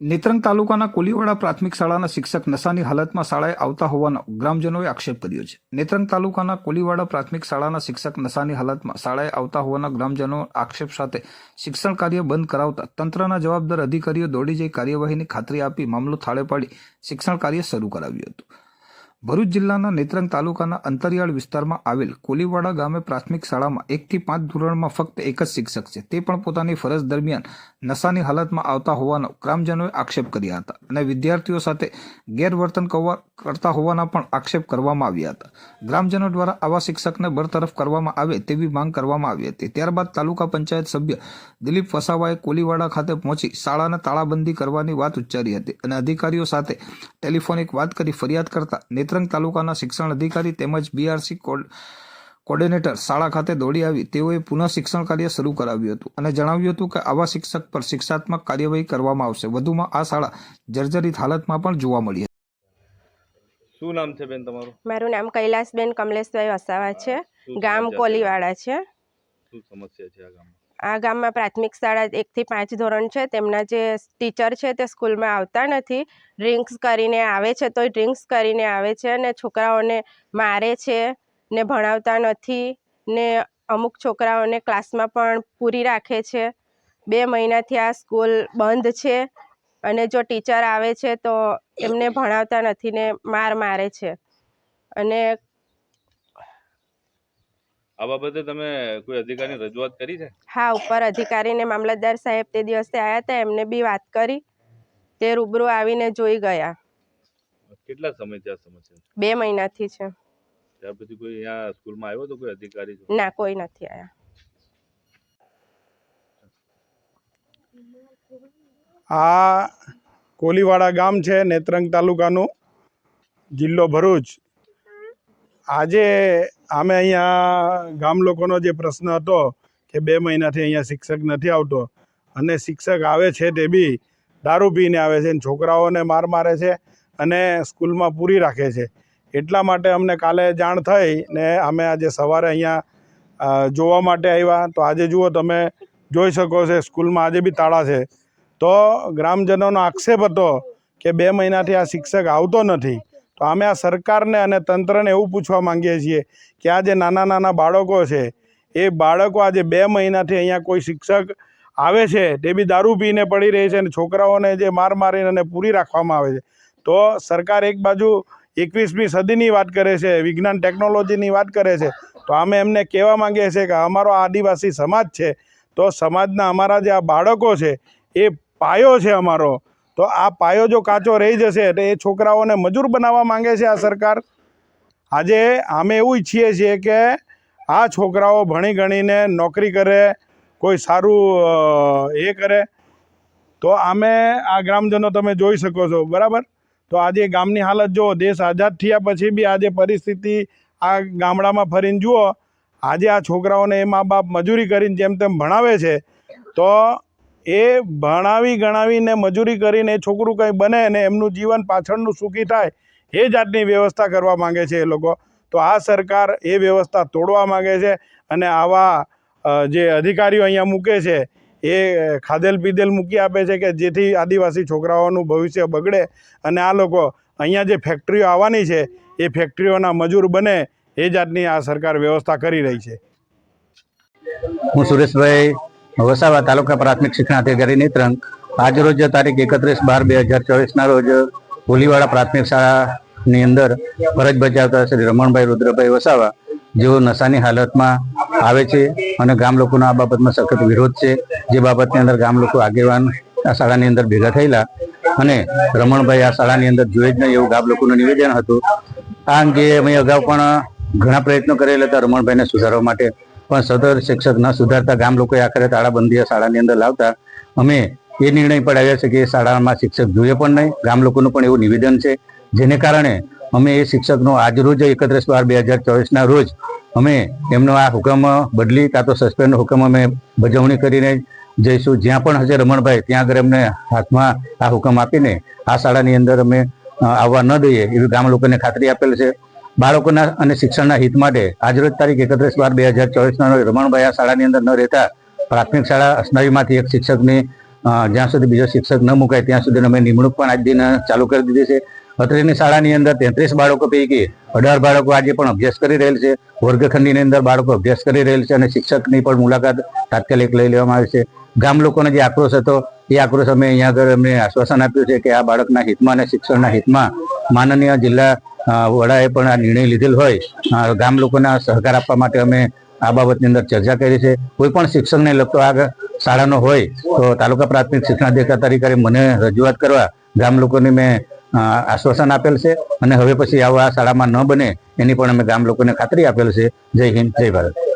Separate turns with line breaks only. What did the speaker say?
નેત્રંગ તાલુકાના કોલીવાડા પ્રાથમિક શાળાના શિક્ષક નશાની હાલતમાં શાળાએ આવતા હોવાનો ગ્રામજનોએ આક્ષેપ કર્યો છે. નેત્રંગ તાલુકાના કોલીવાડા પ્રાથમિક શાળાના શિક્ષક નશાની હાલતમાં શાળાએ આવતા હોવાના ગ્રામજનો આક્ષેપ સાથે શિક્ષણ કાર્ય બંધ કરાવતા તંત્રના જવાબદાર અધિકારીઓ દોડી જઈ કાર્યવાહીની ખાતરી આપી મામલો થાળે પાડી શિક્ષણ કાર્ય શરૂ કરાવ્યું હતું. ભરૂચ જિલ્લાના નેત્રંગ તાલુકાના અંતરિયાળ વિસ્તારમાં આવેલ કોલીવાડા ગામે પ્રાથમિક શાળામાં એકથી પાંચ ધોરણમાં ફક્ત એક જ શિક્ષક છે. તે પણ પોતાની ફરજ દરમિયાન નશાની હાલતમાં આવતા હોવાનો ગ્રામજનોએ આક્ષેપ કર્યા હતા અને વિદ્યાર્થીઓ સાથે ગેરવર્તન કરતા હોવાના પણ આક્ષેપ કરવામાં આવ્યા હતા. ગ્રામજનો દ્વારા આવા શિક્ષકને બરતરફ કરવામાં આવે તેવી માંગ કરવામાં આવી હતી. ત્યારબાદ તાલુકા પંચાયત સભ્ય દિલીપ વસાવાએ કોલીવાડા ખાતે પહોંચી શાળાને તાળાબંધી કરવાની વાત ઉચ્ચારી હતી અને અધિકારીઓ સાથે ટેલિફોનિક વાત કરી ફરિયાદ કરતા નેત્રંગ તાલુકાના શિક્ષણ અધિકારી તેમજ બીઆરસી કોર્ડિનેટર શાળા ખાતે દોડી આવી. તેઓએ પુનઃ શિક્ષણ કાર્ય શરૂ કરાવ્યું હતું અને જણાવ્યું હતું કે આવા શિક્ષક પર શિક્ષાત્મક કાર્યવાહી કરવામાં આવશે. વધુમાં આ શાળા જર્જરિત હાલતમાં પણ જોવા મળી હતી.
શું નામ છે બેન તમારું?
મારું નામ કૈલાસબેન કમલેશભાઈ વસાવા છે. ગામ? કોલીવાડા છે.
શું સમસ્યા છે આ ગામમાં?
આ ગામમાં પ્રાથમિક શાળા એકથી પાંચ ધોરણ છે. તેમના જે ટીચર છે તે સ્કૂલમાં આવતા નથી. ડ્રિંક્સ કરીને આવે છે તોય ડ્રિંક્સ કરીને આવે છે અને છોકરાઓને મારે છે. ને ભણાવતા નથી ને અમુક છોકરાઓને ક્લાસમાં પણ પૂરી રાખે છે. બે મહિનાથી આ સ્કૂલ બંધ છે અને જો ટીચર આવે છે તો એમને ભણાવતા નથી ને માર મારે છે. અને
આ બાબતે તમે કોઈ અધિકારીની રજૂઆત કરી છે?
હા ઉપર અધિકારીને મામલતદાર સાહેબ તે દિવસે આવ્યા હતા એમને બી વાત કરી. તે રૂબરૂ આવીને જોઈ ગયા.
કેટલા સમયથી આ સમસ્યા
બે મહિનાથી છે.
ત્યાર પછી કોઈ અહીંયા સ્કૂલમાં આવ્યો તો કોઈ અધિકારી
ના કોઈ નથી આવ્યા
આ કોલીવાડા ગામ છે નેત્રંગ તાલુકાનું જિલ્લો ભરૂચ. આજે અમે અહીંયા ગામ લોકોનો જે પ્રશ્ન હતો કે બે મહિનાથી અહીંયા શિક્ષક નથી આવતો અને શિક્ષક આવે છે તે બી દારૂ પીને આવે છે અને છોકરાઓને માર મારે છે અને સ્કૂલમાં પૂરી રાખે છે. એટલા માટે અમને કાલે જાણ થઈ ને અમે આજે સવારે અહીંયા જોવા માટે આવ્યા. તો આજે જુઓ તમે, જોઈ શકો છો, સ્કૂલમાં આજે બી તાળા છે. તો ગ્રામજનોનો આક્ષેપ હતો કે બે મહિનાથી આ શિક્ષક આવતો નથી. તો અમે આ સરકારને અને તંત્રને એવું પૂછવા માંગીએ છીએ કે આ જે નાના નાના બાળકો છે, એ બાળકો આજે બે મહિનાથી અહીંયા કોઈ શિક્ષક આવે છે, તે બી દારૂ પીને પડી રહી છે અને છોકરાઓને જે માર મારીને પૂરી રાખવામાં આવે છે. તો સરકાર એક બાજુ એકવીસમી સદીની વાત કરે છે, વિજ્ઞાન ટેકનોલોજીની વાત કરે છે, તો અમે એમને કહેવા માંગીએ છીએ કે અમારો આદિવાસી સમાજ છે, તો સમાજના અમારા જે આ બાળકો છે, એ પાયો છે અમારો. તો આ પાયો જો કાચો રહી જશે, એટલે એ છોકરાઓને મજૂર બનાવવા માંગે છે આ સરકાર. આજે અમે એવું ઈચ્છીએ છીએ કે આ છોકરાઓ ભણી ગણીને નોકરી કરે, કોઈ સારું એ કરે. તો અમે આ ગ્રામજનો તમે જોઈ શકો છો, બરાબર? તો આજે ગામની હાલત જુઓ, દેશ આઝાદ થયા પછી બી આજે પરિસ્થિતિ આ ગામડામાં ફરીને જુઓ, આજે આ છોકરાઓને એ મા બાપ મજૂરી કરીને જેમ તેમ ભણાવે છે, તો એ ભણાવી ગણાવીને મજૂરી કરીને એ છોકરું કંઈ બને ને એમનું જીવન પાછળનું સુખી થાય, એ જાતની વ્યવસ્થા કરવા માંગે છે એ લોકો. તો આ સરકાર એ વ્યવસ્થા તોડવા માગે છે અને આવા જે અધિકારીઓ અહીંયા મૂકે છે એ ખાધેલ પીધેલ મૂકી આપે છે કે જેથી આદિવાસી છોકરાઓનું ભવિષ્ય બગડે અને આ લોકો અહીંયા જે ફેક્ટરીઓ આવવાની છે, એ ફેક્ટરીઓના મજૂર બને એ જાતની આ સરકાર વ્યવસ્થા કરી રહી છે.
હું સુરેશભાઈ, વસાવા તાલુકા પ્રાથમિક શિક્ષણાધિકારી નેત્રંગ. આજ રોજ તારીખ એકત્રીસ બાર બે હજાર ચોવીસના રોજ ભોલીવાડા પ્રાથમિક શાળાની અંદર ફરજ બજાવતા શ્રી રમણભાઈ રુદ્રભાઈ વસાવા જેઓ નશાની હાલતમાં આવે છે અને ગામ લોકોનો આ બાબતમાં સખત વિરોધ છે, જે બાબતની અંદર ગામ લોકો આગેવાન આ શાળાની અંદર ભેગા થયેલા અને રમણભાઈ આ શાળાની અંદર જોઈએ જ નહીં એવું ગામ લોકોનું નિવેદન હતું. આ અંગે અમે અગાઉ પણ ઘણા પ્રયત્નો કરેલા હતા રમણભાઈને સુધારવા માટે, પણ સદર શિક્ષક ન સુધારતા ગામ લોકોએ આખરે તાળાબંધી આ શાળાની અંદર લાવતા, અમે એ નિર્ણય પર આવ્યા છે કે શાળામાં શિક્ષક જોઈએ પણ નહીં, ગામ લોકોનું પણ એવું નિવેદન છે, જેને કારણે અમે એ શિક્ષકનો આજ રોજ એકત્રીસ બાર બે હજાર ચોવીસના રોજ અમે એમનો આ હુકમ બદલી કાં તો સસ્પેન્ડ હુકમ અમે બજવણી કરીને જઈશું. જ્યાં પણ હશે રમણભાઈ, ત્યાં આગળ એમને હાથમાં આ હુકમ આપીને આ શાળાની અંદર અમે આવવા ન દઈએ એવી ગામ લોકોને ખાતરી આપેલ છે. બાળકોના અને શિક્ષણના હિત માટે આજરોજ તારીખ એકત્રીસ બાર બે હજાર ચોવીસના રમણભાઈ આ શાળાની અંદર ન રહેતા પ્રાથમિક શાળા અસનાવીમાંથી એક શિક્ષકની જ્યાં સુધી બીજો શિક્ષક ન મુકાય ત્યાં સુધી અમે નિમણૂક પણ આજ દિન ચાલુ કરી દીધી છે. અત્રેની શાળાની અંદર તેત્રીસ બાળકો પૈકી અઢાર બાળકો આજે પણ અભ્યાસ કરી રહેલ છે. વર્ગખંડની અંદર બાળકો અભ્યાસ કરી રહેલ છે અને શિક્ષકની પણ મુલાકાત તાત્કાલિક લઈ લેવામાં આવી છે. ગામ લોકોનો જે આક્રોશ હતો, એ આક્રોશ અમે અહીંયા આગળ અમને આશ્વાસન આપ્યું છે કે આ બાળકના હિતમાં અને શિક્ષણના હિતમાં માનનીય જિલ્લા વડાએ પણ આ નિર્ણય લીધેલ હોય. ગામ લોકોના સહકાર આપવા માટે અમે આ બાબતની અંદર ચર્ચા કરી છે. કોઈ પણ શિક્ષણને લગતો આ શાળાનો હોય, તો તાલુકા પ્રાથમિક શિક્ષણાધિકારી મને રજૂઆત કરવા ગામ લોકોની મેં આશ્વાસન આપેલ છે અને હવે પછી આવું આ શાળામાં ન બને એની પણ અમે ગામ લોકોને ખાતરી આપેલ છે. જય હિન્દ, જય ભારત.